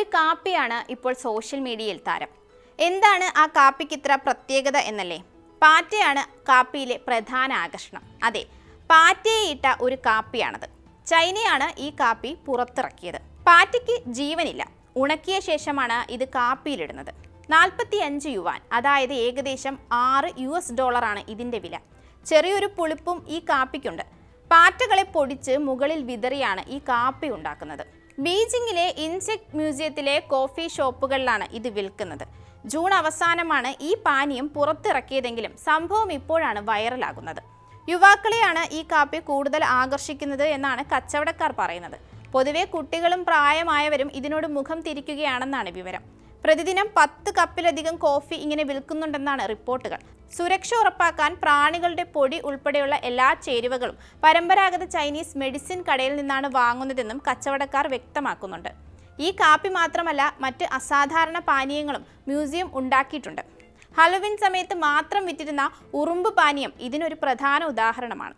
ഒരു കാപ്പിയാണ് ഇപ്പോൾ സോഷ്യൽ മീഡിയയിൽ താരം. എന്താണ് ആ കാപ്പിക്ക് ഇത്ര പ്രത്യേകത എന്നല്ലേ? പാറ്റയാണ് കാപ്പിയിലെ പ്രധാന ആകർഷണം. അതെ പാറ്റയെ ഇട്ട ഒരു കാപ്പിയാണത്. ചൈനയാണ് ഈ കാപ്പി പുറത്തിറക്കിയത്. പാറ്റയ്ക്ക് ജീവനില്ല. ഉണക്കിയ ശേഷമാണ് ഇത് കാപ്പിയിലിടുന്നത്. നാൽപ്പത്തി അഞ്ച് യുവാൻ അതായത് ഏകദേശം ആറ് യു എസ് ഡോളറാണ് ഇതിന്റെ വില. ചെറിയൊരു പുളിപ്പും ഈ കാപ്പിക്കുണ്ട്. പാറ്റകളെ പൊടിച്ച് മുകളിൽ വിതറിയാണ് ഈ കാപ്പി ഉണ്ടാക്കുന്നത്. ബീജിംഗിലെ ഇൻസെക്ട് മ്യൂസിയത്തിലെ കോഫി ഷോപ്പുകളിലാണ് ഇത് വിൽക്കുന്നത്. ജൂൺ അവസാനമാണ് ഈ പാനീയം പുറത്തിറക്കിയതെങ്കിലും സംഭവം ഇപ്പോഴാണ് വൈറലാകുന്നത്. യുവാക്കളെയാണ് ഈ കാപ്പി കൂടുതൽ ആകർഷിക്കുന്നത് എന്നാണ് കച്ചവടക്കാർ പറയുന്നത്. പൊതുവെ കുട്ടികളും പ്രായമായവരും ഇതിനോട് മുഖം തിരിക്കുകയാണെന്നാണ് വിവരം. പ്രതിദിനം പത്ത് കപ്പിലധികം കോഫി ഇങ്ങനെ വിൽക്കുന്നുണ്ടെന്നാണ് റിപ്പോർട്ടുകൾ. സുരക്ഷ ഉറപ്പാക്കാൻ പ്രാണികളുടെ പൊടി ഉൾപ്പെടെയുള്ള എല്ലാ ചേരുവകളും പരമ്പരാഗത ചൈനീസ് മെഡിസിൻ കടയിൽ നിന്നാണ് വാങ്ങുന്നതെന്നും കച്ചവടക്കാർ വ്യക്തമാക്കുന്നുണ്ട്. ഈ കാപ്പി മാത്രമല്ല മറ്റ് അസാധാരണ പാനീയങ്ങളും മ്യൂസിയം ഉണ്ടാക്കിയിട്ടുണ്ട്. ഹലോവിൻ സമയത്ത് മാത്രം വിറ്റിരുന്ന ഉറുമ്പ് പാനീയം ഇതിനൊരു പ്രധാന ഉദാഹരണമാണ്.